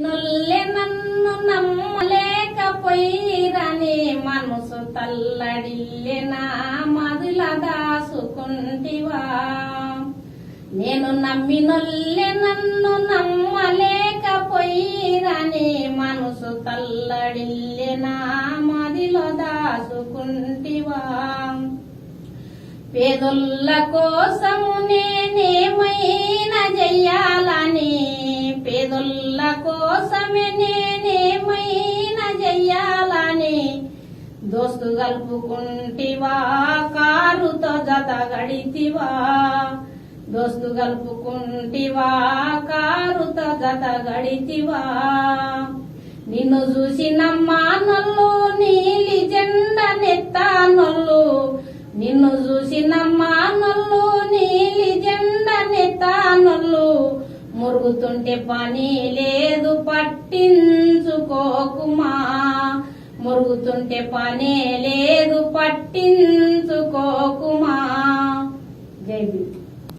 నొల్లె నన్ను నమ్మలేకపోయిరని మనసు తల్లడిల్లెనా మధుల దాసుకుంటివా నేను నమ్మినొల్లె నన్ను నమ్మలేకపోయిరని మనసు తల్లడిల్లెనా మదిలో దాసుకుంటివా పేదొల్ల కోసము నేనేమయ్యే కోసమే నేనేమైనా చెయ్యాలని దోస్తు కలుపుకుంటివా కారుతో జత గడితివా? దోస్తు కలుపుకుంటివా కారుతో జత గడితివా? నిన్ను చూసి నమ్మానొల్లు నీలి జెండ నెత్తానొల్లు నిన్ను చూసి నల్లు నీలి జెండ నెత్తానొల్లు మురుగుతుంటే పని లేదు పట్టించుకోకుమా? మురుగుతుంటే పనే లేదు పట్టించుకోకుమా? జై భీమ్.